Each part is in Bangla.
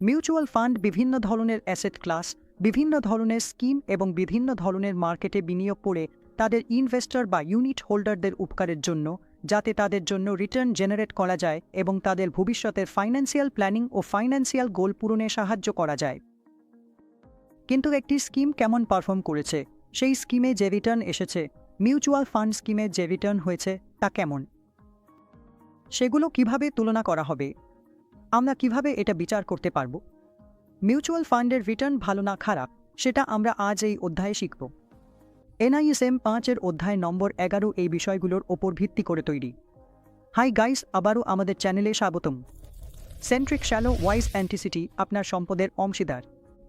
মিউচুয়াল ফান্ড বিভিন্ন ধরনের অ্যাসেট ক্লাস, বিভিন্ন ধরনের স্কিম এবং বিভিন্ন ধরনের মার্কেটে বিনিয়োগ করে তাদের ইনভেস্টর বা ইউনিট হোল্ডারদের উপকারের জন্য, যাতে তাদের জন্য রিটার্ন জেনারেট করা যায় এবং তাদের ভবিষ্যতের ফাইন্যান্সিয়াল প্ল্যানিং ও ফাইন্যান্সিয়াল গোল পূরণে সাহায্য করা যায়। কিন্তু একটি স্কিম কেমন পারফর্ম করেছে? সেই স্কিমে যে রিটার্ন এসেছে, মিউচুয়াল ফান্ড স্কিমে যে রিটার্ন হয়েছে, তা কেমন? সেগুলো কীভাবে তুলনা করা হবে? আমরা কীভাবে এটা বিচার করতে পারব? মিউচুয়াল ফান্ডের রিটার্ন ভালো না খারাপ, সেটা আমরা আজ এই অধ্যায়ে শিখব। এনআইএসএম পাঁচের অধ্যায় নম্বর এগারো এই বিষয়গুলোর ওপর ভিত্তি করে তৈরি। হাই গাইস, আবারও আমাদের চ্যানেলে স্বাগতম। সেন্ট্রিক শ্যালো ওয়াইজ অ্যান্টিসিটি আপনার সম্পদের অংশীদার।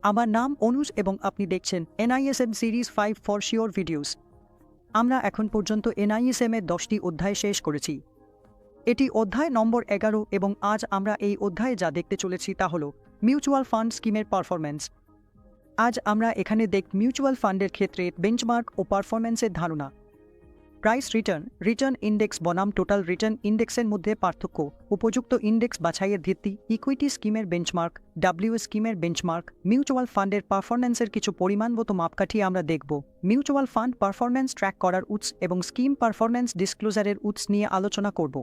আমার নাম অনুজ এবং আপনি দেখছেন NISM series five for sure videos. আমরা এখন পর্যন্ত এনআইএসএম এর দশটি অধ্যায় শেষ করেছি। এটি অধ্যায় নম্বর এগারো এবং আজ আমরা এই অধ্যায়ে যা দেখতে চলেছি তা হল মিউচুয়াল ফান্ড স্কিমের পারফরম্যান্স। আজ আমরা এখানে দেখ মিউচুয়াল ফান্ডের ক্ষেত্রে বেঞ্চমার্ক ও পারফরম্যান্সের ধারণা। প্রাইস রিটার্ন রিটার্ন ইন্ডেক্স বনাম টোটাল রিটার্ন ইন্ডেক্সের মধ্যে পার্থক্য, উপযুক্ত ইন্ডেক্স বাছাইয়ের ভিত্তি, ইকুইটি স্কিমের বেঞ্চমার্ক, ডাব্লিউ স্কিমের বেঞ্চমার্ক, মিউচুয়াল ফান্ডের পারফরম্যান্সের কিছু পরিমাণগত মাপকাঠি আমরা দেখব। মিউচুয়াল ফান্ড পারফরম্যান্স ট্র্যাক করার উৎস এবং স্কিম পারফরম্যান্স ডিসক্লোজারের উৎস নিয়ে আলোচনা করব।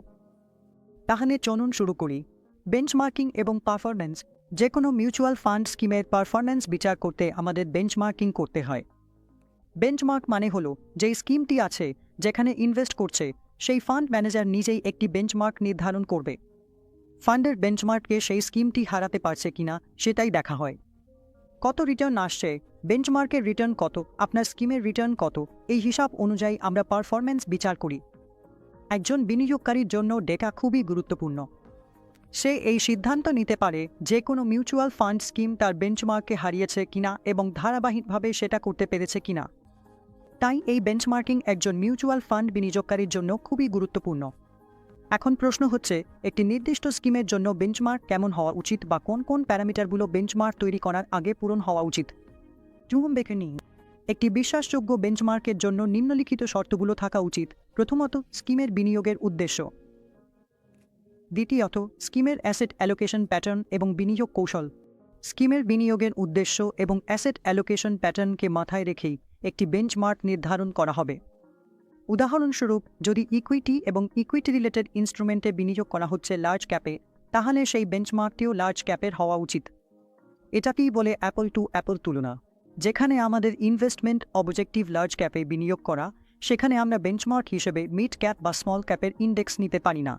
তাহলে চলুন শুরু করি। বেঞ্চমার্কিং এবং পারফরম্যান্স যে কোনো মিউচুয়াল ফান্ড স্কিমের পারফরম্যান্স বিচার করতে আমাদের বেঞ্চমার্কিং করতে হয়। বেঞ্চমার্ক মানে হলো, যেই স্কিমটি আছে, যেখানে ইনভেস্ট করছে, সেই ফান্ড ম্যানেজার নিজেই একটি বেঞ্চমার্ক নির্ধারণ করবে। ফান্ডের বেঞ্চমার্ককে সেই স্কিমটি হারাতে পারছে কিনা, সেটাই দেখা হয়। কত রিটার্ন আসছে বেঞ্চমার্কের রিটার্ন কত, আপনার স্কিমের রিটার্ন কত, এই হিসাব অনুযায়ী আমরা পারফরম্যান্স বিচার করি। একজন বিনিয়োগকারীর জন্য ডেটা খুবই গুরুত্বপূর্ণ। সে এই সিদ্ধান্ত নিতে পারে যে কোনো মিউচুয়াল ফান্ড স্কিম তার বেঞ্চমার্ককে হারিয়েছে কিনা এবং ধারাবাহিকভাবে সেটা করতে পেরেছে কিনা। তাই এই বেঞ্চমার্কিং একজন মিউচুয়াল ফান্ড বিনিয়োগকারীর জন্য খুবই গুরুত্বপূর্ণ। এখন প্রশ্ন হচ্ছে, একটি নির্দিষ্ট স্কিমের জন্য বেঞ্চমার্ক কেমন হওয়া উচিত বা কোন কোন প্যারামিটারগুলো বেঞ্চমার্ক তৈরি করার আগে পূরণ হওয়া উচিত? জুম বেকে নিন একটি বিশ্বাসযোগ্য বেঞ্চমার্কের জন্য নিম্নলিখিত শর্তগুলো থাকা উচিত। প্রথমত, স্কিমের বিনিয়োগের উদ্দেশ্য। দ্বিতীয়ত, স্কিমের অ্যাসেট অ্যালোকেশন প্যাটার্ন এবং বিনিয়োগ কৌশল। স্কিমের বিনিয়োগের উদ্দেশ্য এবং অ্যাসেট অ্যালোকেশন প্যাটার্নকে মাথায় রেখেই একটি বেঞ্চমার্ক নির্ধারণ করা হবে। উদাহরণস্বরূপ, যদি ইকুইটি এবং ইকুইটি রিলেটেড ইনস্ট্রুমেন্টে বিনিয়োগ করা হচ্ছে লার্জ ক্যাপে তাহলে সেই বেঞ্চমার্কটিও লার্জ ক্যাপের হওয়া উচিত। এটাকেই বলে অ্যাপল টু অ্যাপল তুলনা। যেখানে আমাদের ইনভেস্টমেন্ট অবজেক্টিভ লার্জ ক্যাপে বিনিয়োগ করা, সেখানে আমরা বেঞ্চমার্ক হিসেবে মিড ক্যাপ বা স্মল ক্যাপের ইন্ডেক্স নিতে পারি না।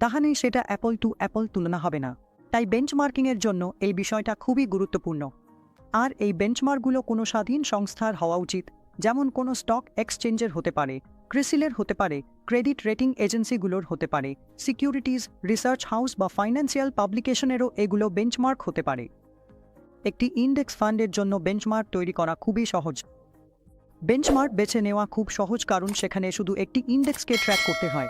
তাহলে সেটা অ্যাপল টু অ্যাপল তুলনা হবে না। তাই বেঞ্চমার্কিংয়ের জন্য এই বিষয়টা খুবই গুরুত্বপূর্ণ। আর এই বেঞ্চমার্কগুলো কোনো স্বাধীন সংস্থার হওয়া উচিত, যেমন কোনো স্টক এক্সচেঞ্জের হতে পারে ক্রিসিলের হতে পারে ক্রেডিট রেটিং এজেন্সিগুলোর হতে পারে সিকিউরিটিজ রিসার্চ হাউস বা ফাইন্যান্সিয়াল পাবলিকেশনেরও এগুলো বেঞ্চমার্ক হতে পারে। একটি ইন্ডেক্স ফান্ডের জন্য বেঞ্চমার্ক তৈরি করা খুবই সহজ। বেঞ্চমার্ক বেছে নেওয়া খুব সহজ কারণ সেখানে শুধু একটি ইন্ডেক্সকে ট্র্যাক করতে হয়।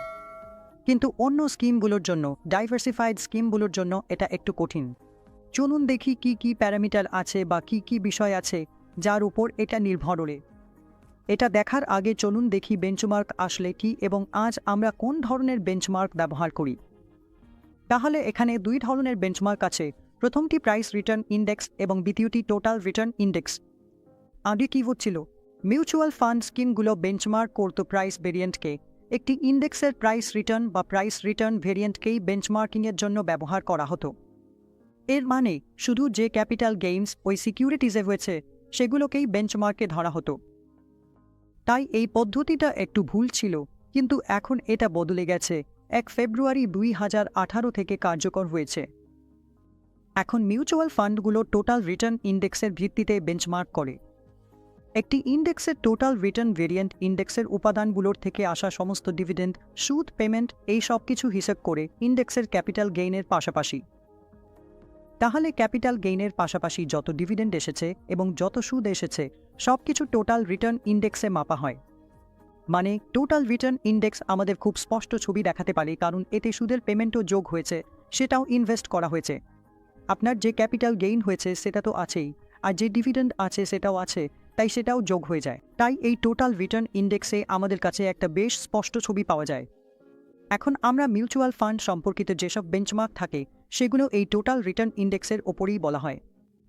কিন্তু অন্য স্কিমগুলোর জন্য ডাইভার্সিফাইড স্কিমগুলোর জন্য এটা একটু কঠিন। চলুন দেখি কি কি প্যারামিটার আছে বা কি কি বিষয় আছে যার উপর এটা নির্ভর এটা দেখার আগে চলুন দেখি বেঞ্চমার্ক আসলে কি এবং আজ আমরা কোন ধরনের বেঞ্চমার্ক ব্যবহার করি। তাহলে এখানে দুই ধরনের বেঞ্চমার্ক আছে প্রথমটি প্রাইস রিটার্ন ইন্ডেক্স এবং দ্বিতীয়টি টোটাল রিটার্ন ইন্ডেক্স আগে কী হচ্ছিল? মিউচুয়াল ফান্ড স্কিমগুলো বেঞ্চমার্ক করতো প্রাইস ভেরিয়েন্টকে একটি ইন্ডেক্সের প্রাইস রিটার্ন বা প্রাইস রিটার্ন ভেরিয়েন্টকেই বেঞ্চমার্কিংয়ের জন্য ব্যবহার করা হতো। এর মানে শুধু যে ক্যাপিটাল গেইমস ওই সিকিউরিটিজে হয়েছে, সেগুলোকেই বেঞ্চমার্কে ধরা হতো। তাই এই পদ্ধতিটা একটু ভুল ছিল, কিন্তু এখন এটা বদলে গেছে। এক ফেব্রুয়ারি দুই হাজার আঠারো থেকে কার্যকর হয়েছে। এখন মিউচুয়াল ফান্ডগুলো টোটাল রিটার্ন ইন্ডেক্সের ভিত্তিতে বেঞ্চমার্ক করে। একটি ইন্ডেক্সের টোটাল রিটার্ন ভেরিয়েন্ট ইন্ডেক্সের উপাদানগুলোর থেকে আসা সমস্ত ডিভিডেন্ড, সুদ, পেমেন্ট, এই সব কিছু হিসেব করে ইন্ডেক্সের ক্যাপিটাল গেইনের পাশাপাশি। তাহলে ক্যাপিটাল গেইনের পাশাপাশি যত ডিভিডেন্ড এসেছে এবং যত সুদ এসেছে, সব কিছু টোটাল রিটার্ন ইন্ডেক্সে মাপা হয়। মানে টোটাল রিটার্ন ইন্ডেক্স আমাদের খুব স্পষ্ট ছবি দেখাতে পারে কারণ এতে সুদের পেমেন্টও যোগ হয়েছে, সেটাও ইনভেস্ট করা হয়েছে। আপনার যে ক্যাপিটাল গেইন হয়েছে সেটা তো আছেই, আর যে ডিভিডেন্ড আছে সেটাও আছে, তাই সেটাও যোগ হয়ে যায়। তাই এই টোটাল রিটার্ন ইন্ডেক্সে আমাদের কাছে একটা বেশ স্পষ্ট ছবি পাওয়া যায়। এখন আমরা মিউচুয়াল ফান্ড সম্পর্কিত যেসব বেঞ্চমার্ক থাকে, সেগুলো এই টোটাল রিটার্ন ইন্ডেক্সের ওপরেই বলা হয়।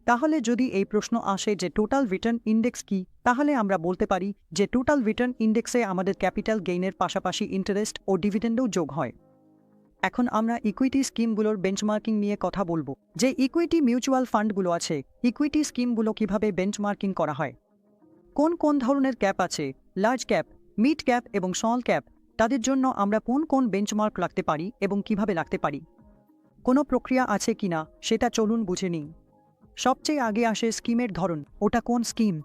তাহলে যদি এই প্রশ্ন আসে যে টোটাল রিটার্ন ইন্ডেক্স কি, তাহলে আমরা বলতে পারি যে টোটাল রিটার্ন ইন্ডেক্সে আমাদের ক্যাপিটাল গেইনের পাশাপাশি ইন্টারেস্ট ও ডিভিডেন্ডও যোগ হয়। এখন আমরা ইকুইটি স্কিমগুলোর বেঞ্চমার্কিং নিয়ে কথা বলব, যে ইকুইটি মিউচুয়াল ফান্ডগুলো আছে ইকুইটি স্কিমগুলো কীভাবে বেঞ্চমার্কিং করা হয়। কোন কোন ধরনের ক্যাপ আছে লার্জ ক্যাপ মিড ক্যাপ এবং স্মল ক্যাপ তাদের জন্য আমরা কোন কোন বেঞ্চমার্ক রাখতে পারি এবং কীভাবে রাখতে পারি। কোনো প্রক্রিয়া আছে কিনা, সেটা চলুন বুঝে নিই। সবচেয়ে আগে আসে স্কিমের ধরন, ওটা কোন স্কিম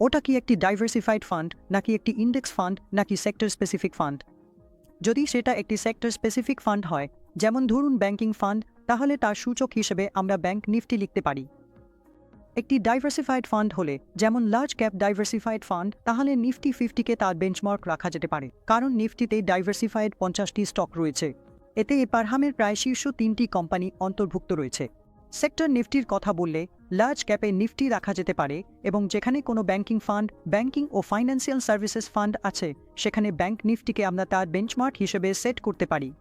ওটা কি একটি ডাইভার্সিফাইড ফান্ড নাকি একটি ইন্ডেক্স ফান্ড নাকি সেক্টর স্পেসিফিক ফান্ড যদি সেটা একটি সেক্টর স্পেসিফিক ফান্ড হয়, যেমন ধরুন ব্যাংকিং ফান্ড তাহলে তার সূচক হিসেবে আমরা ব্যাংক নিফটি লিখতে পারি। একটি ডাইভার্সিফাইড ফান্ড হলে, যেমন লার্জ ক্যাপ ডাইভার্সিফাইড ফান্ড তাহলে নিফটি ফিফটিকে তার বেঞ্চমার্ক রাখা যেতে পারে, কারণ নিফটিতে ডাইভার্সিফাইড পঞ্চাশটি স্টক রয়েছে। এতে পারহামের প্রায় শীর্ষ তিনটি কোম্পানি অন্তর্ভুক্ত রয়েছে। সেক্টর নিফটির কথা বললে লার্জ ক্যাপে নিফটি রাখা যেতে পারে এবং যেখানে কোনো ব্যাংকিং ফান্ড, ব্যাংকিং ও ফাইন্যান্সিয়াল সার্ভিসেস ফান্ড আছে, সেখানে ব্যাংক নিফটিকে আমরা তার বেঞ্চমার্ক হিসেবে সেট করতে পারি।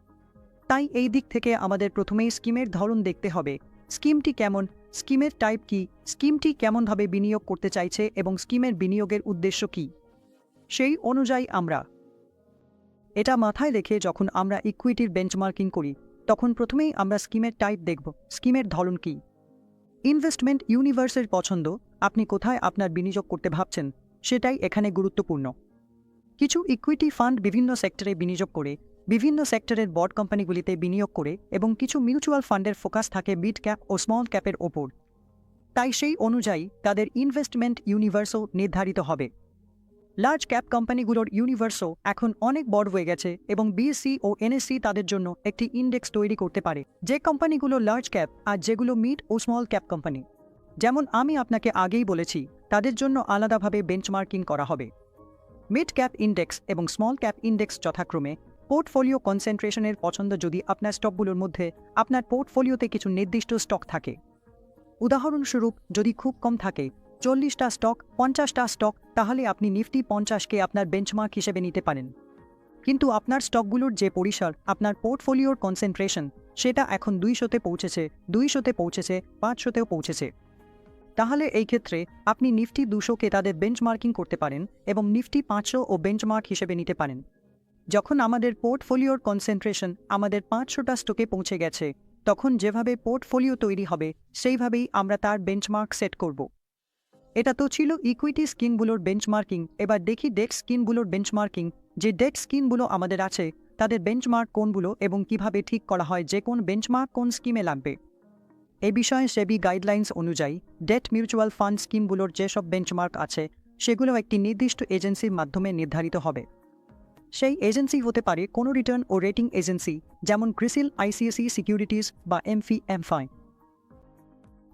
তাই এই দিক থেকে আমাদের প্রথমেই স্কিমের ধরন দেখতে হবে। স্কিমটি কেমন? স্কিমের টাইপ কি? স্কিমটি কেমনভাবে বিনিয়োগ করতে চাইছে এবং স্কিমের বিনিয়োগের উদ্দেশ্য কি? সেই অনুযায়ী আমরা। এটা মাথায় রেখে যখন আমরা ইকুইটির বেঞ্চমার্কিং করি তখন প্রথমেই আমরা স্কিমের টাইপ দেখব, স্কিমের ধরন কী। ইনভেস্টমেন্ট ইউনিভার্সের পছন্দ, আপনি কোথায় আপনার বিনিয়োগ করতে ভাবছেন, সেটাই এখানে গুরুত্বপূর্ণ। কিছু ইকুইটি ফান্ড বিভিন্ন সেক্টরে বিনিয়োগ করে, বিভিন্ন সেক্টরের বড় কোম্পানিগুলিতে বিনিয়োগ করে এবং কিছু মিউচুয়াল ফান্ডের ফোকাস থাকে মিড ক্যাপ ও স্মল ক্যাপের ওপর। তাই সেই অনুযায়ী তাদের ইনভেস্টমেন্ট ইউনিভার্সও নির্ধারিত হবে। লার্জ ক্যাপ কোম্পানিগুলোর ইউনিভার্সও এখন অনেক বড় হয়ে গেছে এবং বিএসসি ও এনএসসি তাদের জন্য একটি ইন্ডেক্স তৈরি করতে পারে। যে কোম্পানিগুলো লার্জ ক্যাপ আর যেগুলো মিড ও স্মল ক্যাপ কোম্পানি যেমন আমি আপনাকে আগেই বলেছি, তাদের জন্য আলাদাভাবে বেঞ্চমার্কিং করা হবে। মিড ক্যাপ ইন্ডেক্স এবং স্মল ক্যাপ ইন্ডেক্স যথাক্রমে পোর্টফোলিও কনসেন্ট্রেশনের পছন্দ যদি আপনার স্টকগুলোর মধ্যে আপনার পোর্টফোলিওতে কিছু নির্দিষ্ট স্টক থাকে। উদাহরণস্বরূপ, যদি খুব কম থাকে চল্লিশটা স্টক, পঞ্চাশটা স্টক, তাহলে আপনি নিফটি পঞ্চাশকে আপনার বেঞ্চমার্ক হিসেবে নিতে পারেন। কিন্তু আপনার স্টকগুলোর যে পরিসর, আপনার পোর্টফোলিওর কনসেন্ট্রেশন সেটা এখন দুইশোতে পৌঁছেছে দুইশোতে পৌঁছেছে, পাঁচশোতেও পৌঁছেছে। তাহলে এই ক্ষেত্রে আপনি নিফটি দুশোকে তাদের বেঞ্চমার্কিং করতে পারেন এবং নিফটি পাঁচশো ও বেঞ্চমার্ক হিসেবে নিতে পারেন। যখন আমাদের পোর্টফোলিওর কনসেন্ট্রেশন আমাদের পাঁচশোটা স্টকে পৌঁছে গেছে, তখন যেভাবে পোর্টফোলিও তৈরি হবে, সেইভাবেই আমরা তার বেঞ্চমার্ক সেট করব। এটা তো ছিল ইকুইটি স্কিমগুলোর বেঞ্চমার্কিং এবার দেখি ডেট স্কিমগুলোর বেঞ্চমার্কিং যে ডেট স্কিমগুলো আমাদের আছে, তাদের বেঞ্চমার্ক কোনগুলো এবং কীভাবে ঠিক করা হয়, যে কোন বেঞ্চমার্ক কোন স্কিমে লাগবে। এ বিষয়ে সেবি গাইডলাইন্স অনুযায়ী ডেট মিউচুয়াল ফান্ড স্কিমগুলোর যেসব বেঞ্চমার্ক আছে, সেগুলো একটি নির্দিষ্ট এজেন্সির মাধ্যমে নির্ধারিত হবে। সেই এজেন্সি হতে পারে কোনো রিটার্ন ও রেটিং এজেন্সি যেমন ক্রিসিল আইসিএসি সিকিউরিটিজ বা এমফি এমফাই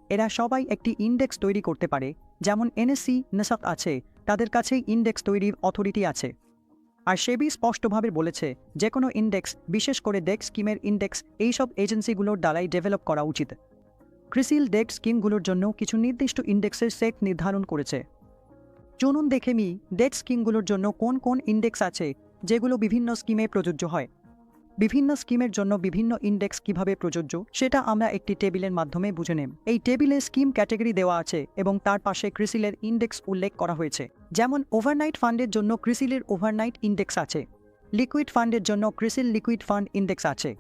এরা সবাই একটি ইন্ডেক্স তৈরি করতে পারে যেমন এনএসসি নেসাক আছে, তাদের কাছেই ইন্ডেক্স তৈরির অথরিটি আছে। আর সেবি স্পষ্টভাবে বলেছে যে কোনো ইন্ডেক্স, বিশেষ করে ডেক স্কিমের ইন্ডেক্স, এইসব এজেন্সিগুলোর দ্বারাই ডেভেলপ করা উচিত। ক্রিসিল ডেক স্কিমগুলোর জন্য কিছু নির্দিষ্ট ইন্ডেক্সের সেট নির্ধারণ করেছে। চলুন দেখে মি ডেট স্কিমগুলোর জন্য কোন কোন ইন্ডেক্স আছে, যেগুলো বিভিন্ন স্কিমে প্রযোজ্য হয়। বিভিন্ন স্কিমের জন্য বিভিন্ন ইন্ডেক্স কীভাবে প্রযোজ্য, সেটা আমরা একটি টেবিলের মাধ্যমে বুঝে নেব। এই টেবিলে স্কিম ক্যাটাগরি দেওয়া আছে এবং তার পাশে ক্রিসিলের ইন্ডেক্স উল্লেখ করা হয়েছে। যেমন, ওভারনাইট ফান্ডের জন্য ক্রিসিলের ওভারনাইট ইন্ডেক্স আছে। লিকুইড ফান্ডের জন্য ক্রিসিল লিকুইড ফান্ড ইন্ডেক্স আছে।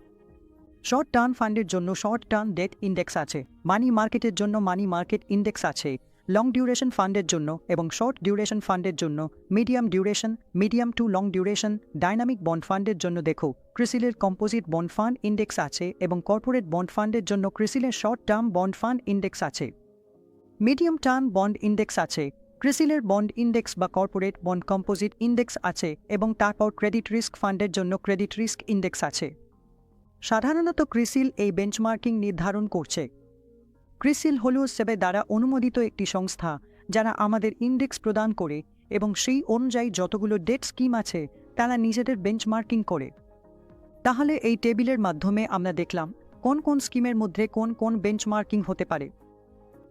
শর্ট টার্ম ফান্ডের জন্য শর্ট টার্ম ডেট ইন্ডেক্স আছে। মানি মার্কেটের জন্য মানি মার্কেট ইন্ডেক্স আছে। লং ডিউরেশন ফান্ডের জন্য এবং শর্ট ডিউরেশন ফান্ডের জন্য medium duration medium to long duration dynamic bond ফান্ডের জন্য দেখো ক্রিসিলের কম্পোজিট বন্ড ফান্ড ইন্ডেক্স আছে এবং কর্পোরেট বন্ড ফান্ডের জন্য ক্রিসিলের short term bond fund index আছে। মিডিয়াম টার্ম বন্ড ইন্ডেক্স আছে ক্রিসিলের বন্ড ইন্ডেক্স বা কর্পোরেট বন্ড কম্পোজিট ইন্ডেক্স আছে এবং তারপর ক্রেডিট রিস্ক ফান্ডের জন্য ক্রেডিট রিস্ক ইন্ডেক্স আছে। সাধারণত ক্রিসিল এই বেঞ্চমার্কিং নির্ধারণ করছে। ক্রিসিল হল সেবে দ্বারা অনুমোদিত একটি সংস্থা, যারা আমাদের ইন্ডেক্স প্রদান করে এবং সেই অনুযায়ী যতগুলো ডেট স্কিম আছে, তারা নিজেদের বেঞ্চমার্কিং করে। তাহলে এই টেবিলের মাধ্যমে আমরা দেখলাম, কোন কোন স্কিমের মধ্যে কোন কোন বেঞ্চমার্কিং হতে পারে।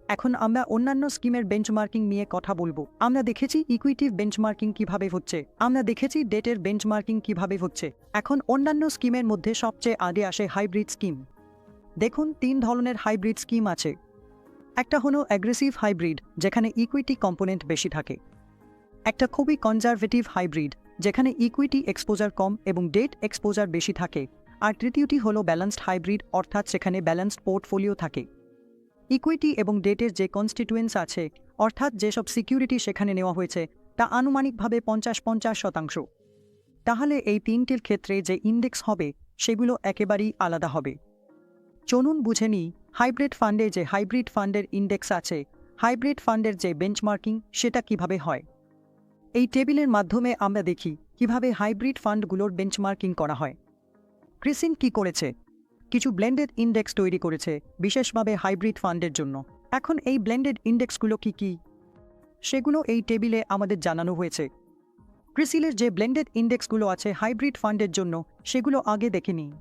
এখন আমরা অন্যান্য স্কিমের বেঞ্চমার্কিং নিয়ে কথা বলব। আমরা দেখেছি ইকুইটিভ বেঞ্চমার্কিং কীভাবে হচ্ছে। আমরা দেখেছি ডেটের বেঞ্চমার্কিং কীভাবে হচ্ছে। এখন অন্যান্য স্কিমের মধ্যে সবচেয়ে আগে আসে হাইব্রিড স্কিম দেখুন তিন ধরনের হাইব্রিড স্কিম আছে। একটা হলো অ্যাগ্রেসিভ হাইব্রিড যেখানে ইকুইটি কম্পোনেন্ট বেশি থাকে। একটা খুবই কনজারভেটিভ হাইব্রিড যেখানে ইকুইটি এক্সপোজার কম এবং ডেট এক্সপোজার বেশি থাকে। আর তৃতীয়টি হলো ব্যালেন্সড হাইব্রিড অর্থাৎ সেখানে ব্যালেন্সড পোর্টফোলিও থাকে। ইকুইটি এবং ডেটের যে কনস্টিটুয়েন্স আছে, অর্থাৎ যেসব সিকিউরিটি সেখানে নেওয়া হয়েছে, তা আনুমানিকভাবে পঞ্চাশ পঞ্চাশ শতাংশ। তাহলে এই তিনটির ক্ষেত্রে যে ইন্ডেক্স হবে, সেগুলো একেবারেই আলাদা হবে। চলুন বুঝে নিই, হাইব্রিড ফান্ডে যে হাইব্রিড ফান্ডের ইন্ডেক্স আছে, হাইব্রিড ফান্ডের যে বেঞ্চমার্কিং, সেটা কীভাবে হয়? এই টেবিলের মাধ্যমে আমরা দেখি কীভাবে হাইব্রিড ফান্ডগুলোর বেঞ্চমার্কিং করা হয়। ক্রিসিন কি করেছে? কিছু ব্লেন্ডেড ইন্ডেক্স তৈরি করেছে, বিশেষভাবে হাইব্রিড ফান্ডের জন্য। এখন এই ব্লেন্ডেড ইন্ডেক্সগুলো কি কি? সেগুলো এই টেবিলে আমাদের জানানো হয়েছে। ক্রিসিলের যে ব্লেন্ডেড ইন্ডেক্সগুলো আছে হাইব্রিড ফান্ডের জন্য, সেগুলো আগে দেখে নিই।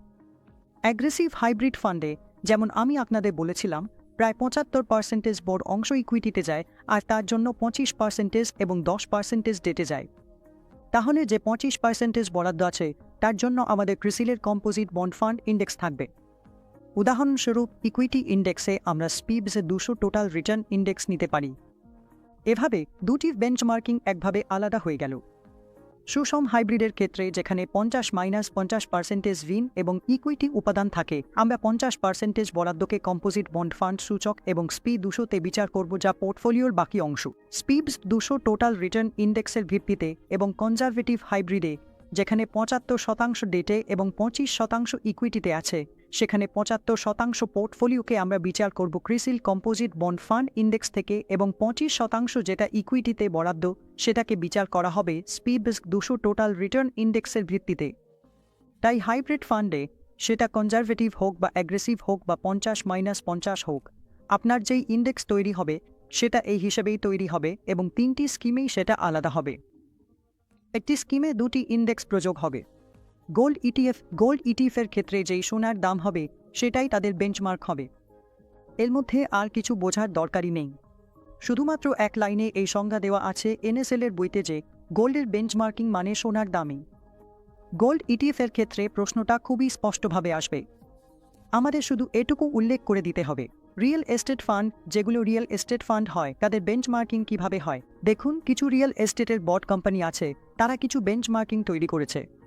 অ্যাগ্রেসিভ হাইব্রিড ফান্ডে, যেমন আমি আপনাদের বলেছিলাম, প্রায় পঁচাত্তর পার্সেন্টেজ বড় অংশ ইকুইটিতে যায় আর তার জন্য পঁচিশ পার্সেন্টেজ এবং দশ পার্সেন্টেজ ডেটে যায়। তাহলে যে পঁচিশ পার্সেন্টেজ বরাদ্দ আছে, তার জন্য আমাদের ক্রিসিলের কম্পোজিট বন্ড ফান্ড ইন্ডেক্স থাকবে। উদাহরণস্বরূপ ইকুইটি ইন্ডেক্সে আমরা স্পিবসে দুশো টোটাল রিটার্ন ইন্ডেক্স নিতে পারি। এভাবে দুটি বেঞ্চমার্কিং একভাবে আলাদা হয়ে গেল। সুষম হাইব্রিডের ক্ষেত্রে যেখানে পঞ্চাশ মাইনাস পঞ্চাশ পার্সেন্টেজ ঋণ এবং ইকুইটি উপাদান থাকে, আমরা পঞ্চাশ পার্সেন্টেজ বরাদ্দকে কম্পোজিট বন্ড ফান্ড সূচক এবং স্পি দুশোতে বিচার করব যা পোর্টফোলিওর বাকি অংশ। স্পিবস দুশো টোটাল রিটার্ন ইন্ডেক্সের ভিত্তিতে এবং কনজারভেটিভ হাইব্রিডে যেখানে পঁচাত্তর শতাংশ ডেটে এবং পঁচিশ শতাংশ ইকুইটিতে আছে। সেখানে পঁচাত্তর শতাংশ পোর্টফোলিওকে আমরা বিচার করব CRISIL composite bond fund index থেকে এবং পঁচিশ শতাংশ যেটা ইকুইটিতে বরাদ্দ, সেটাকে বিচার করা হবে স্পিবস দুশো টোটাল রিটার্ন ইন্ডেক্সের ভিত্তিতে। তাই হাইব্রিড ফান্ডে সেটা কনজারভেটিভ হোক বা অ্যাগ্রেসিভ হোক বা পঞ্চাশ মাইনাস পঞ্চাশ হোক, আপনার যেই ইন্ডেক্স তৈরি হবে, সেটা এই হিসেবেই তৈরি হবে এবং তিনটি স্কিমেই সেটা আলাদা হবে। একটি স্কিমে দুটি ইন্ডেক্স প্রযোগ হবে। গোল্ড ইটিএফ গোল্ড ইটিএফের ক্ষেত্রে যেই সোনার দাম হবে, সেটাই তাদের বেঞ্চমার্ক হবে। এর মধ্যে আর কিছু বোঝার দরকারই নেই। শুধুমাত্র এক লাইনে এই সংজ্ঞা দেওয়া আছে এনএসএল এর বইতে যে গোল্ডের বেঞ্চমার্কিং মানে সোনার দামই। গোল্ড ইটিএফের ক্ষেত্রে প্রশ্নটা খুবই স্পষ্টভাবে আসবে। আমাদের শুধু এটুকু উল্লেখ করে দিতে হবে। রিয়েল এস্টেট ফান্ড যেগুলো রিয়েল এস্টেট ফান্ড হয়, তাদের বেঞ্চমার্কিং কীভাবে হয়? দেখুন, কিছু রিয়েল এস্টেটের বড কোম্পানি আছে, তারা কিছু বেঞ্চমার্কিং তৈরি করেছে।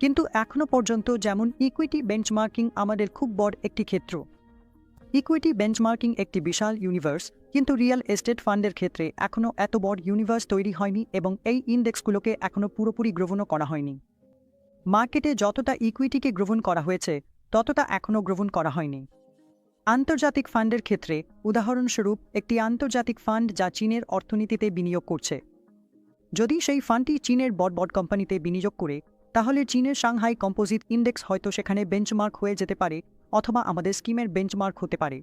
কিন্তু এখনও পর্যন্ত যেমন ইকুইটি বেঞ্চমার্কিং আমাদের খুব বড় একটি ক্ষেত্র। ইকুইটি বেঞ্চমার্কিং একটি বিশাল ইউনিভার্স কিন্তু রিয়েল এস্টেট ফান্ডের ক্ষেত্রে এখনও এত বড় ইউনিভার্স তৈরি হয়নি এবং এই ইন্ডেক্সগুলোকে এখনও পুরোপুরি গ্রহণও করা হয়নি। মার্কেটে যতটা ইকুইটিকে গ্রহণ করা হয়েছে, ততটা এখনও গ্রহণ করা হয়নি। আন্তর্জাতিক ফান্ডের ক্ষেত্রে উদাহরণস্বরূপ একটি আন্তর্জাতিক ফান্ড যা চীনের অর্থনীতিতে বিনিয়োগ করছে। যদি সেই ফান্ডটি চীনের বড় বড় কোম্পানিতে বিনিয়োগ করে তাহলে চীনের সাংহাই কম্পোজিট ইন্ডেক্স হয়তো সেখানে বেঞ্চমার্ক হয়ে যেতে পারে, অথবা আমাদের স্কিমের বেঞ্চমার্ক হতে পারে।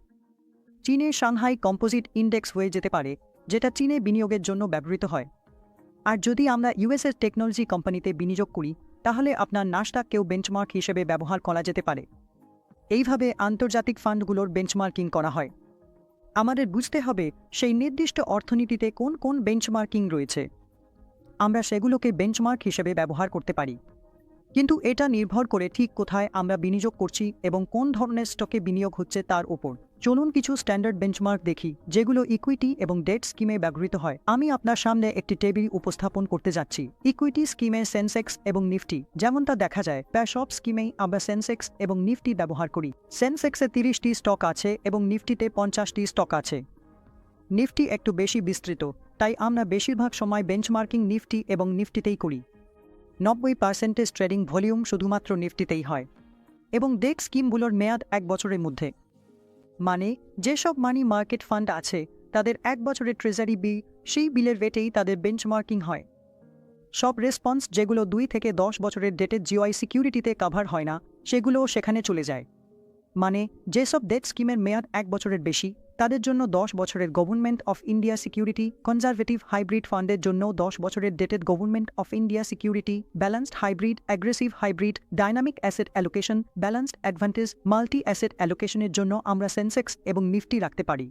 চীনের সাংহাই কম্পোজিট ইন্ডেক্স হয়ে যেতে পারে, যেটা চীনে বিনিয়োগের জন্য ব্যবহৃত হয়। আর যদি আমরা ইউএসএর টেকনোলজি কোম্পানিতে বিনিয়োগ করি, তাহলে আপনার নাশটাককেও বেঞ্চমার্ক হিসেবে ব্যবহার করা যেতে পারে। এইভাবে আন্তর্জাতিক ফান্ডগুলোর বেঞ্চমার্কিং করা হয়। আমাদের বুঝতে হবে, সেই নির্দিষ্ট অর্থনীতিতে কোন কোন বেঞ্চমার্কিং রয়েছে। আমরা সেগুলোকে বেঞ্চমার্ক হিসেবে ব্যবহার করতে পারি। কিন্তু এটা নির্ভর করে ঠিক কোথায় আমরা বিনিয়োগ করছি এবং কোন ধরনের স্টকে বিনিয়োগ হচ্ছে তার উপর। চলুন কিছু স্ট্যান্ডার্ড বেঞ্চমার্ক দেখি, যেগুলো ইকুইটি এবং ডেট স্কিমে ব্যবহৃত হয়। আমি আপনার সামনে একটি টেবিল উপস্থাপন করতে যাচ্ছি। ইকুইটি স্কিমে সেন্সেক্স এবং নিফটি যেমন তা দেখা যায়, প্রায় সব স্কিমেই আমরা সেন্সেক্স এবং নিফটি ব্যবহার করি। সেন্সেক্সে তিরিশটি স্টক আছে এবং নিফটিতে পঞ্চাশটি স্টক আছে। নিফটি একটু বেশি বিস্তৃত, তাই আমরা বেশিরভাগ সময় বেঞ্চমার্কিং নিফটি এবং নিফটিতেই করি। নব্বই পার্সেন্টেজ ট্রেডিং ভলিউম শুধুমাত্র নিফটিতেই হয় এবং ডেট স্কিমগুলোর মেয়াদ এক বছরের মধ্যে। মানে যেসব মানি মার্কেট ফান্ড আছে, তাদের এক বছরের ট্রেজারি বিল সেই বিলের রেটেই তাদের বেঞ্চমার্কিং হয়। সব রেসপন্স যেগুলো দুই থেকে দশ বছরের ডেটের জিওআই সিকিউরিটিতে কাভার হয় না, সেগুলোও সেখানে চলে যায়। মানে যেসব ডেট স্কিমের মেয়াদ এক বছরের বেশি তাদের জন্য দশ বছরের government of India security, conservative hybrid ফান্ডের জন্য দশ বছরের dated government of India security, balanced hybrid, aggressive hybrid, dynamic asset allocation, balanced advantage multi asset অ্যালোকেশনের জন্য আমরা সেন্সেক্স এবং নিফটি রাখতে পারি।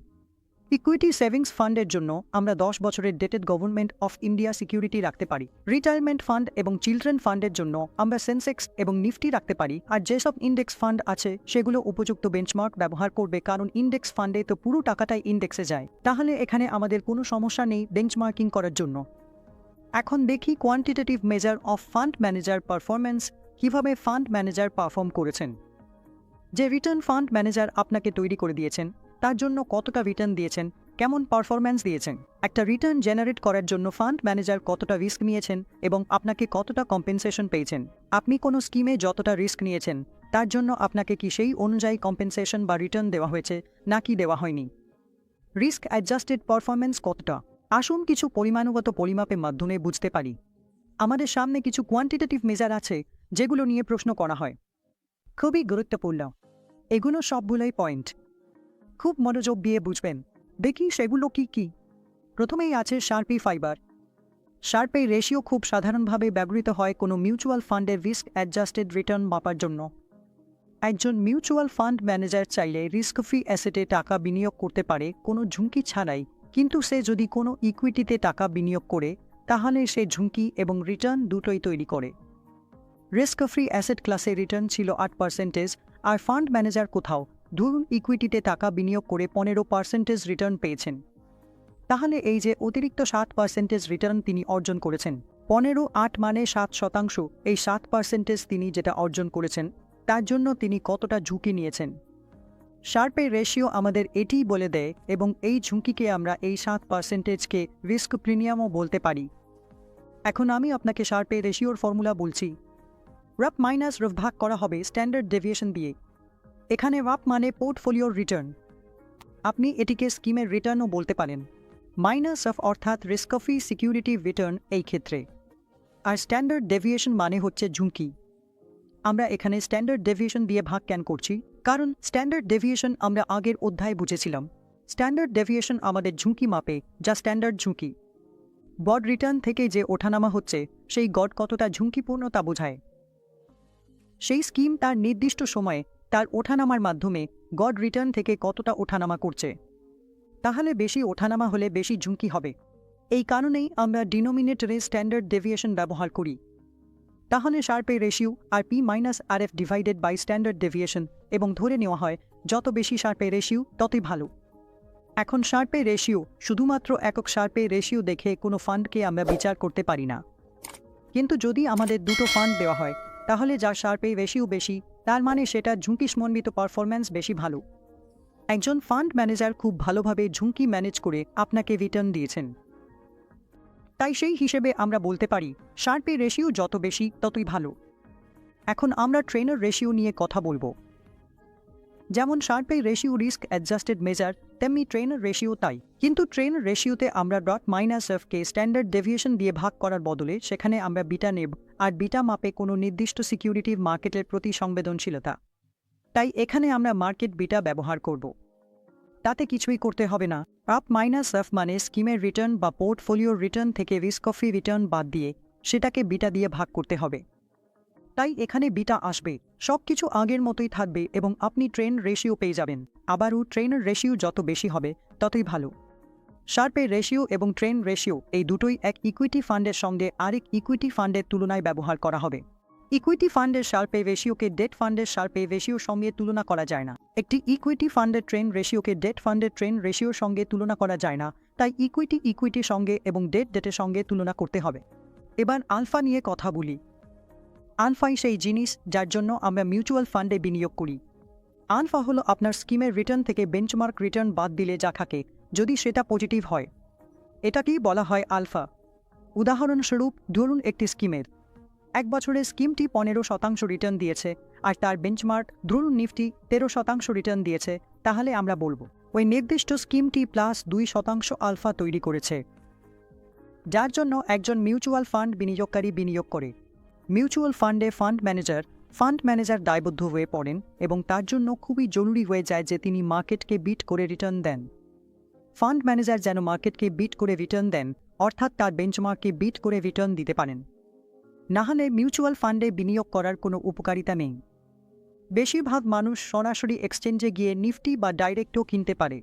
ইকুইটি সেভিংস ফান্ডের জন্য আমরা দশ বছরের dated government of India security রাখতে পারি। রিটায়ারমেন্ট ফান্ড এবং চিলড্রেন ফান্ডের জন্য আমরা সেন্সেক্স এবং নিফটি রাখতে পারি। আর যেসব ইন্ডেক্স ফান্ড আছে, সেগুলো উপযুক্ত বেঞ্চমার্ক ব্যবহার করবে কারণ ইন্ডেক্স ফান্ডে তো পুরো টাকাটাই ইন্ডেক্সে যায়। তাহলে এখানে আমাদের কোনো সমস্যা নেই বেঞ্চমার্কিং করার জন্য। এখন দেখি quantitative measure of fund manager performance কীভাবে ফান্ড ম্যানেজার পারফর্ম করেছেন। যে রিটার্ন ফান্ড ম্যানেজার আপনাকে তৈরি করে দিয়েছেন তার জন্য কতটা রিটার্ন দিয়েছেন? কেমন পারফরম্যান্স দিয়েছেন? একটা রিটার্ন জেনারেট করার জন্য ফান্ড ম্যানেজার কতটা রিস্ক নিয়েছেন? এবং আপনাকে কতটা কম্পেনসেশন পেয়েছেন? আপনি কোনো স্কিমে যতটা রিস্ক নিয়েছেন, তার জন্য আপনাকে কি সেই অনুযায়ী কম্পেনসেশন বা রিটার্ন দেওয়া হয়েছে, নাকি দেওয়া হয়নি? রিস্ক অ্যাডজাস্টেড পারফরম্যান্স কতটা? আসুন কিছু পরিমাণগত পরিমাপের মাধ্যমে বুঝতে পারি। আমাদের সামনে কিছু কোয়ান্টিটেটিভ মেজার আছে, যেগুলো নিয়ে প্রশ্ন করা হয়। খুবই গুরুত্বপূর্ণ। এগুলো সবগুলোই পয়েন্ট খুব মনোযোগ দিয়ে বুঝবেন। দেখি সেগুলো কি কি। প্রথমেই আছে শার্পি ফাইবার শার্পের রেশিও খুব সাধারণভাবে ব্যবহৃত হয় কোনো মিউচুয়াল ফান্ডের রিস্ক অ্যাডজাস্টেড রিটার্ন মাপার জন্য। একজন মিউচুয়াল ফান্ড ম্যানেজার চাইলে রিস্ক ফ্রি অ্যাসেটে টাকা বিনিয়োগ করতে পারে, কোনো ঝুঁকি ছাড়াই। কিন্তু সে যদি কোনো ইকুইটিতে টাকা বিনিয়োগ করে, তাহলে সে ঝুঁকি এবং রিটার্ন দুটোই তৈরি করে। রিস্ক ফ্রি অ্যাসেট ক্লাসে রিটার্ন ছিল আট পার্সেন্টেজ আর ফান্ড ম্যানেজার কোথাও? ধরুন ইকুইটিতে টাকা বিনিয়োগ করে পনেরো পার্সেন্টেজ রিটার্ন পেয়েছেন। তাহলে এই যে অতিরিক্ত সাত পার্সেন্টেজ রিটার্ন তিনি অর্জন করেছেন, পনেরো আট মানে সাত শতাংশ, এই সাত পার্সেন্টেজ তিনি যেটা অর্জন করেছেন, তার জন্য তিনি কতটা ঝুঁকি নিয়েছেন? শার্পের রেশিও আমাদের এটিই বলে দেয় এবং এই ঝুঁকিকে আমরা এই সাত পার্সেন্টেজকে রিস্ক প্রিমিয়ামও বলতে পারি। এখন আমি আপনাকে শার্পের রেশিওর ফর্মুলা বলছি। রাপ মাইনাস রফ ভাগ করা হবে স্ট্যান্ডার্ড ডেভিয়েশন দিয়ে। এখানে রাপ মানে পোর্টফোলিওর রিটার্ন আপনি এটিকে স্কিমের রিটার্নও বলতে পারেন। মাইনাস অফ অর্থাৎ রিস্ক ফ্রি সিকিউরিটি রিটার্ন এই ক্ষেত্রে। আর স্ট্যান্ডার্ড ডেভিয়েশন মানে হচ্ছে ঝুঁকি। আমরা এখানে স্ট্যান্ডার্ড ডেভিয়েশন দিয়ে ভাগ ক্যান করছি? কারণ স্ট্যান্ডার্ড ডেভিয়েশন আমরা আগের অধ্যায়ে বুঝেছিলাম। স্ট্যান্ডার্ড ডেভিয়েশন আমাদের ঝুঁকি মাপে, যা স্ট্যান্ডার্ড ঝুঁকি। গড রিটার্ন থেকে যে ওঠানামা হচ্ছে, সেই গড কতটা ঝুঁকিপূর্ণ তা বোঝায়। সেই স্কিম তার নির্দিষ্ট সময়ে তার ওঠানামার মাধ্যমে গড রিটার্ন থেকে কতটা ওঠানামা করছে। তাহলে বেশি ওঠানামা হলে বেশি ঝুঁকি হবে। এই কারণেই আমরা ডিনোমিনেটরে স্ট্যান্ডার্ড ডেভিয়েশন ব্যবহার করি। তাহলে শার্পে ratio R P minus R F divided by standard deviation এবং ধরে নেওয়া হয়, যত বেশি শার্পে রেশিও, ততই ভালো। এখন শার্পে রেশিও, শুধুমাত্র একক শার্পে রেশিও দেখে কোনো ফান্ডকে আমরা বিচার করতে পারি না। কিন্তু যদি আমাদের দুটো ফান্ড দেওয়া হয়, তাহলে যার শার্পে রেশিও বেশি তার মানে সেটা ঝুঁকি সমন্বিত পারফরম্যান্স বেশি ভালো। একজন ফান্ড ম্যানেজার খুব ভালোভাবে ঝুঁকি ম্যানেজ করে আপনাকে রিটার্ন দিয়েছেন। তাই সেই হিসেবে আমরা বলতে পারি শার্পের রেশিও যত বেশি, ততই ভালো। এখন আমরা ট্রেনার রেশিও নিয়ে কথা বলব। যেমন শার্পের রেশিও রিস্ক অ্যাডজাস্টেড মেজার তেমনি ট্রেনার রেশিও তাই। কিন্তু ট্রেনার রেশিওতে আমরা ডট মাইনাস এফকে স্ট্যান্ডার্ড ডেভিয়েশন দিয়ে ভাগ করার বদলে সেখানে আমরা বিটা নেব আর বিটা মাপে কোনো নির্দিষ্ট সিকিউরিটির মার্কেটের প্রতি সংবেদনশীলতা। তাই এখানে আমরা মার্কেট বিটা ব্যবহার করব। তাতে কিছুই করতে হবে না। আপ মাইনাস এফ মানে স্কিমের রিটার্ন বা পোর্টফোলিওর রিটার্ন থেকে রিস্ক অফি রিটার্ন বাদ দিয়ে সেটাকে বিটা দিয়ে ভাগ করতে হবে। তাই এখানে বিটা আসবে। সব কিছু আগের মতোই থাকবে এবং আপনি ট্রেন রেশিও পেয়ে যাবেন। আবারও ট্রেনের রেশিও যত বেশি হবে, ততই ভালো। শার্পের রেশিও এবং ট্রেন রেশিও এই দুটোই এক ইকুইটি ফান্ডের সঙ্গে আরেক ইকুইটি ফান্ডের তুলনায় ব্যবহার করা হবে। ইকুইটি ফান্ডের শার্পে রেশিওকে ডেট ফান্ডের শার্পে রেশিওর সঙ্গে তুলনা করা যায় না। একটি ইকুইটি ফান্ডের ট্রেন রেশিওকে ডেট ফান্ডের ট্রেন রেশিওর সঙ্গে তুলনা করা যায় না, তাই ইকুইটি ইকুইটির সঙ্গে এবং ডেট ডেটের সঙ্গে তুলনা করতে হবে। এবার আলফা নিয়ে কথা বলি। আলফাই সেই জিনিস যার জন্য আমরা মিউচুয়াল ফান্ডে বিনিয়োগ করি। আনফা হলো আপনার স্কিমের রিটার্ন থেকে বেঞ্চমার্ক রিটার্ন বাদ দিলে যা থাকে, যদি সেটা পজিটিভ হয়। এটাকেই বলা হয় আলফা। উদাহরণস্বরূপ, ধরুন একটি স্কিমের। এক বছরে স্কিমটি পনেরো শতাংশ রিটার্ন দিয়েছে, আর তার বেঞ্চমার্ক, ধরুন নিফটি, তেরো শতাংশ রিটার্ন দিয়েছে, তাহলে আমরা বলব, ওই নির্দিষ্ট স্কিমটি প্লাস দুই শতাংশ আলফা তৈরি করেছে। যার জন্য একজন মিউচুয়াল ফান্ড বিনিয়োগকারী বিনিয়োগ করে। মিউচুয়াল ফান্ডে ফান্ড ম্যানেজার ফান্ড ম্যানেজার দায়বদ্ধ হয়ে পড়েন এবং তার জন্য খুবই জরুরি হয়ে যায় যে তিনি মার্কেটকে বিট করে রিটার্ন দেন। ফান্ড ম্যানেজার যেন মার্কেটকে বিট করে রিটার্ন দেন, অর্থাৎ তার বেঞ্চমার্ককে বিট করে রিটার্ন দিতে পারেন। না হলে মিউচুয়াল ফান্ডে বিনিয়োগ করার কোনো উপকারিতা নেই। বেশিরভাগ মানুষ সরাসরি এক্সচেঞ্জে গিয়ে নিফটি বা ডাইরেক্টও কিনতে পারে।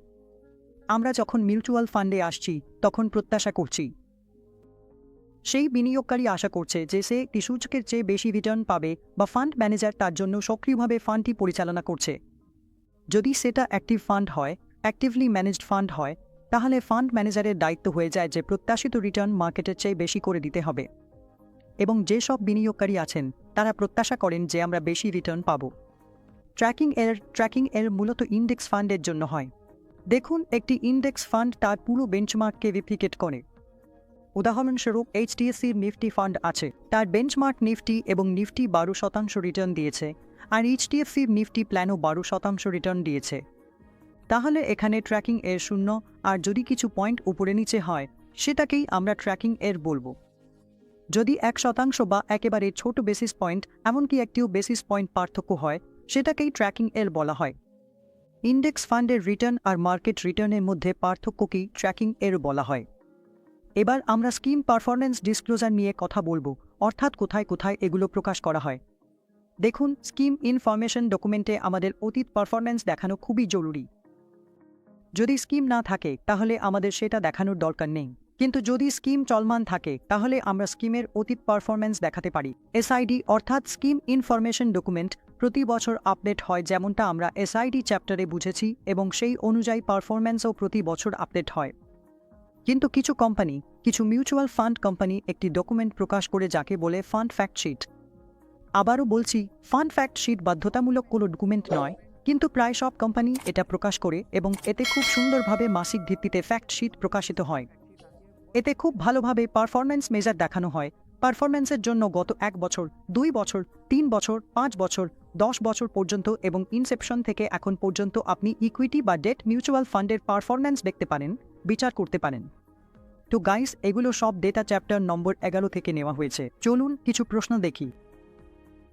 আমরা যখন মিউচুয়াল ফান্ডে আসছি, তখন প্রত্যাশা করছি সেই বিনিয়োগকারী আশা করছে যে সে একটি সূচকের চেয়ে বেশি রিটার্ন পাবে বা ফান্ড ম্যানেজার তার জন্য সক্রিয়ভাবে ফান্ডটি পরিচালনা করছে। যদি সেটা অ্যাক্টিভ ফান্ড হয় অ্যাক্টিভলি ম্যানেজড ফান্ড হয়, তাহলে ফান্ড ম্যানেজারের দায়িত্ব হয়ে যায় যে প্রত্যাশিত রিটার্ন মার্কেটের চেয়ে বেশি করে দিতে হবে। এবং যেসব বিনিয়োগকারী আছেন, তারা প্রত্যাশা করেন যে আমরা বেশি রিটার্ন পাব। ট্র্যাকিং এর ট্র্যাকিং এর মূলত ইন্ডেক্স ফান্ডের জন্য হয়। দেখুন, একটি ইন্ডেক্স ফান্ড তার পুরো বেঞ্চমার্ককে রিপ্লিকেট করে। উদাহরণস্বরূপ এইচডিএফসির নিফটি ফান্ড আছে, তার বেঞ্চমার্ক নিফটি এবং নিফটি বারো শতাংশ রিটার্ন দিয়েছে, আর এইচডিএফসির নিফটি প্ল্যানও বারো শতাংশ রিটার্ন দিয়েছে। তাহলে এখানে ট্র্যাকিং এর শূন্য, আর যদি কিছু পয়েন্ট উপরে নিচে হয়, সেটাকেই আমরা ট্র্যাকিং এর বলব। যদি এক শতাংশ বা একেবারে ছোট বেসিস পয়েন্ট, এমনকি একটিও বেসিস পয়েন্ট পার্থক্য হয়, সেটাকেই ট্র্যাকিং এর বলা হয়। ইন্ডেক্স ফান্ডের রিটার্ন আর মার্কেট রিটার্নের মধ্যে পার্থক্যকেই ট্র্যাকিং এর বলা হয়। এবার আমরা স্কিম পারফরমেন্স ডিসক্লোজার নিয়ে কথা বলব, অর্থাৎ কোথায় কোথায় এগুলো প্রকাশ করা হয়। দেখুন, স্কিম ইনফরমেশন ডকুমেন্টে আমাদের অতীত পারফরমেন্স দেখানো খুবই জরুরি। যদি স্কিম না থাকে, তাহলে আমাদের সেটা দেখানোর দরকার নেই। কিন্তু যদি স্কিম চলমান থাকে, তাহলে আমরা স্কিমের অতীত পারফরমেন্স দেখাতে পারি। এসআইডি অর্থাৎ স্কিম ইনফরমেশন ডকুমেন্ট প্রতি বছর আপডেট হয় যেমনটা আমরা এসআইডি চ্যাপ্টারে বুঝেছি এবং সেই অনুযায়ী পারফরমেন্সও প্রতি বছর আপডেট হয়। কিন্তু কিছু কোম্পানি, কিছু মিউচুয়াল ফান্ড কোম্পানি একটি ডকুমেন্ট প্রকাশ করে যাকে বলে ফান্ড ফ্যাক্ট শিট। আবারও বলছি, ফান্ড ফ্যাক্ট শিট বাধ্যতামূলক কোনো ডকুমেন্ট নয়, কিন্তু প্রায় সব কোম্পানি এটা প্রকাশ করে এবং এতে খুব সুন্দরভাবে মাসিক ভিত্তিতে ফ্যাক্ট শিট প্রকাশিত হয়। এতে খুব ভালোভাবে পারফরম্যান্স মেজার দেখানো হয়। পারফরম্যান্সের জন্য গত এক বছর, দুই বছর, তিন বছর, পাঁচ বছর, দশ বছর পর্যন্ত এবং ইনসেপশন থেকে এখন পর্যন্ত আপনি ইকুইটি বা ডেট মিউচুয়াল ফান্ডের পারফরম্যান্স দেখতে পারেন। বিচার করতে পারেন। তো গাইস এগুলো সব ডেটা চ্যাপ্টার নম্বর এগারো থেকে নেওয়া হয়েছে। চলুন কিছু প্রশ্ন দেখি।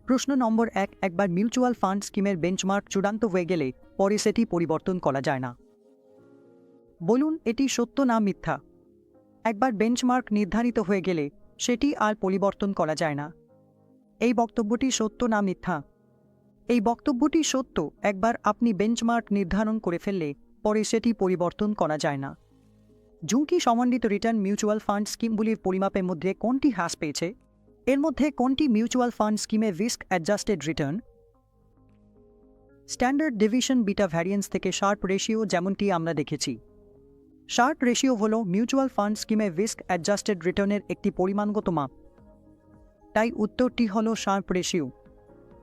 প্রশ্ন নম্বর এক, একবার মিউচুয়াল ফান্ড স্কিমের বেঞ্চমার্ক চূড়ান্ত হয়ে গেলে পরে সেটি পরিবর্তন করা যায় না। বলুন, এটি সত্য না মিথ্যা? একবার বেঞ্চমার্ক নির্ধারিত হয়ে গেলে সেটি আর পরিবর্তন করা যায় না। এই বক্তব্যটি সত্য না মিথ্যা? এই বক্তব্যটি সত্য, একবার আপনি বেঞ্চমার্ক নির্ধারণ করে ফেললে পরে সেটি পরিবর্তন করা যায় না। ঝুঁকি সমন্বিত রিটার্ন মিউচুয়াল ফান্ড স্কিমগুলির পরিমাপের মধ্যে কোনটি হ্রাস পেয়েছে? এর মধ্যে কোনটি মিউচুয়াল ফান্ড স্কিমে risk adjusted return standard deviation beta variance থেকে শার্প রেশিও যেমনটি আমরা দেখেছি। শার্প রেশিও হল মিউচুয়াল ফান্ড স্কিমে রিস্ক অ্যাডজাস্টেড রিটার্নের একটি পরিমাণগত মাপ। তাই উত্তরটি হল শার্প রেশিও।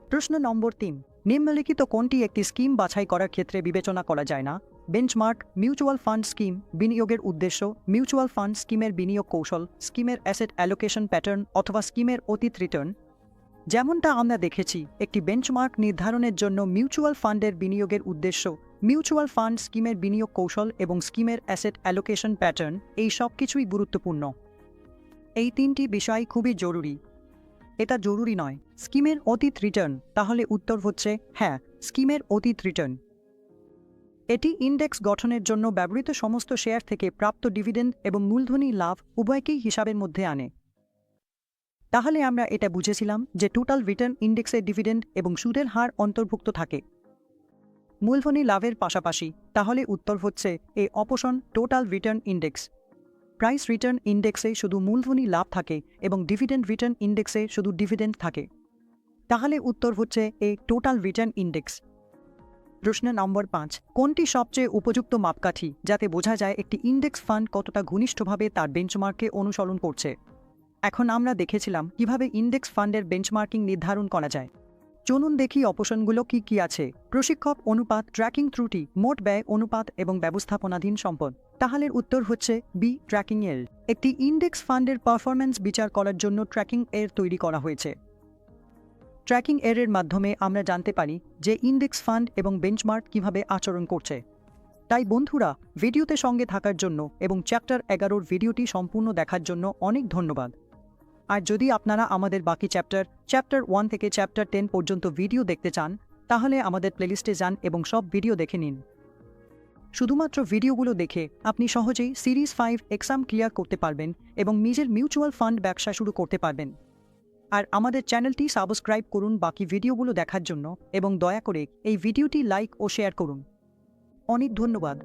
প্রশ্ন নম্বর তিন, নিম্নলিখিত কোনটি একটি স্কিম বাছাই করার ক্ষেত্রে বিবেচনা করা যায় না? বেঞ্চমার্ক মিউচুয়াল ফান্ড স্কিম বিনিয়োগের উদ্দেশ্য মিউচুয়াল ফান্ড স্কিমের বিনিয়োগ কৌশল স্কিমের অ্যাসেট অ্যালোকেশন প্যাটার্ন অথবা স্কিমের অতীত রিটার্ন যেমনটা আমরা দেখেছি, একটি বেঞ্চমার্ক নির্ধারণের জন্য মিউচুয়াল ফান্ডের বিনিয়োগের উদ্দেশ্য মিউচুয়াল ফান্ড স্কিমের বিনিয়োগ কৌশল এবং স্কিমের অ্যাসেট অ্যালোকেশন প্যাটার্ন এই সব কিছুই গুরুত্বপূর্ণ। এই তিনটি বিষয় খুবই জরুরি। এটা জরুরি নয়। স্কিমের অতীত রিটার্ন তাহলে উত্তর হচ্ছে হ্যাঁ স্কিমের অতীত রিটার্ন এটি ইন্ডেক্স গঠনের জন্য ব্যবহৃত সমস্ত শেয়ার থেকে প্রাপ্ত ডিভিডেন্ড এবং মূলধনী লাভ উভয়কেই হিসাবের মধ্যে আনে। তাহলে আমরা এটা বুঝেছিলাম যে টোটাল রিটার্ন ইন্ডেক্সের ডিভিডেন্ড এবং সুদের হার অন্তর্ভুক্ত থাকে। মূলধনী লাভের পাশাপাশি তাহলে উত্তর হচ্ছে A option total return index price return ইন্ডেক্সে শুধু মূলধনী লাভ থাকে এবং ডিভিডেন্ড রিটার্ন ইন্ডেক্সে শুধু ডিভিডেন্ড থাকে। তাহলে উত্তর হচ্ছে এ টোটাল রিটার্ন ইন্ডেক্স প্রশ্ন নম্বর পাঁচ, কোনটি সবচেয়ে উপযুক্ত মাপকাঠি যাতে বোঝা যায় একটি ইন্ডেক্স ফান্ড কতটা ঘনিষ্ঠভাবে তার বেঞ্চমার্ককে অনুসরণ করছে? এখন আমরা দেখেছিলাম কীভাবে ইন্ডেক্স ফান্ডের বেঞ্চমার্কিং নির্ধারণ করা যায়। চলুন দেখি অপশনগুলো কি কি আছে। প্রশিক্ষক অনুপাত, ট্র্যাকিং ত্রুটি, মোট ব্যয় অনুপাত এবং ব্যবস্থাপনাধীন সম্পদ। তাহলে উত্তর হচ্ছে বি ট্র্যাকিং এর। একটি ইন্ডেক্স ফান্ডের পারফরম্যান্স বিচার করার জন্য ট্র্যাকিং এর তৈরি করা হয়েছে। ট্র্যাকিং এরের মাধ্যমে আমরা জানতে পারি যে ইন্ডেক্স ফান্ড এবং বেঞ্চমার্ক কীভাবে আচরণ করছে। তাই বন্ধুরা, ভিডিওতে সঙ্গে থাকার জন্য এবং চ্যাপ্টার এগারোর ভিডিওটি সম্পূর্ণ দেখার জন্য অনেক ধন্যবাদ। আর যদি আপনারা আমাদের বাকি চ্যাপ্টার চ্যাপ্টার ওয়ান থেকে চ্যাপ্টার টেন পর্যন্ত ভিডিও দেখতে চান, তাহলে আমাদের প্লেলিস্টে যান এবং সব ভিডিও দেখে নিন। শুধুমাত্র ভিডিওগুলো দেখে আপনি সহজেই সিরিজ ফাইভ এক্সাম ক্লিয়ার করতে পারবেন এবং নিজের মিউচুয়াল ফান্ড ব্যবসা শুরু করতে পারবেন। আর আমাদের চ্যানেলটি সাবস্ক্রাইব করুন বাকি ভিডিওগুলো দেখার জন্য এবং দয়া করে এই ভিডিওটি লাইক ও শেয়ার করুন। অনেক ধন্যবাদ।